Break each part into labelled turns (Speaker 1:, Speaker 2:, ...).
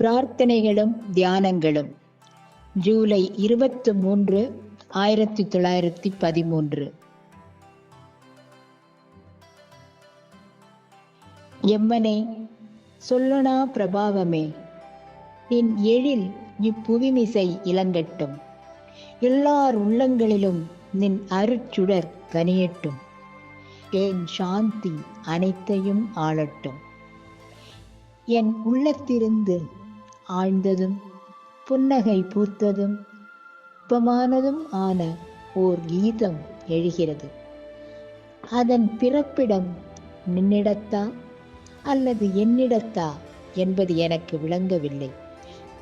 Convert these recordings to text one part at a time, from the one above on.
Speaker 1: பிரார்த்தனைகளும் தியானங்களும். ஜூலை இருபத்து மூன்று ஆயிரத்தி தொள்ளாயிரத்தி பதிமூன்று. எம்மனே சொல்லனா பிரபாவமே நின் எழில் இப்புவிமிசை இளங்கட்டும். எல்லார் உள்ளங்களிலும் நின் அருச்சுடர் கனியட்டும் என் சாந்தி அனைத்தையும் ஆளட்டும். என் உள்ளத்திருந்து ஆழ்ந்ததும் புன்னகை பூத்ததும் உப்பமானதும் ஆன ஓர் கீதம் எழுகிறது. அதன் பிறப்பிடம் நின்னிடத்தா அல்லது என்னிடத்தா என்பது எனக்கு விளங்கவில்லை.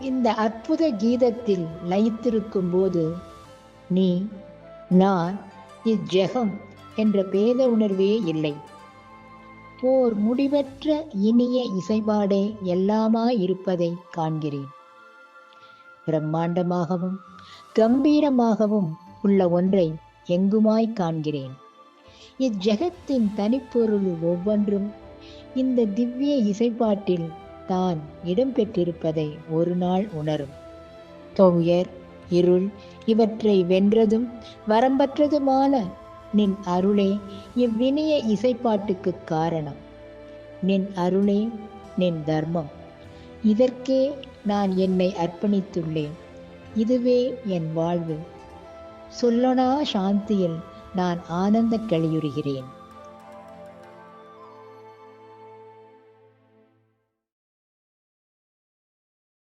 Speaker 1: இந்த அற்புத கீதத்தில் லயித்திருக்கும் போது நீ நான் இஜெகம் என்ற பேத உணர்வே இல்லை. ஓர் முடிவற்ற இனிய இசைபாடே எல்லாமாயிருப்பதை காண்கிறேன். பிரம்மாண்டமாகவும் கம்பீரமாகவும் உள்ள ஒன்றை எங்குமாய் காண்கிறேன். இஜகத்தின் தனிப்பொருள் ஒவ்வொன்றும் இந்த திவ்ய இசைப்பாட்டில் தான் இடம்பெற்றிருப்பதை ஒரு நாள் உணரும். தொயர் இருள் இவற்றை வென்றதும் வரம்பற்றதுமான நின் அருளே இவ்வினிய இசைப்பாட்டுக்கு காரணம். நின் அருளே நின் தர்மம். இதற்கே நான் என்னை அர்ப்பணித்துள்ளேன். இதுவே என் வாழ்வு. சொல்லனா சாந்தியில் நான் ஆனந்த கழியுறுகிறேன்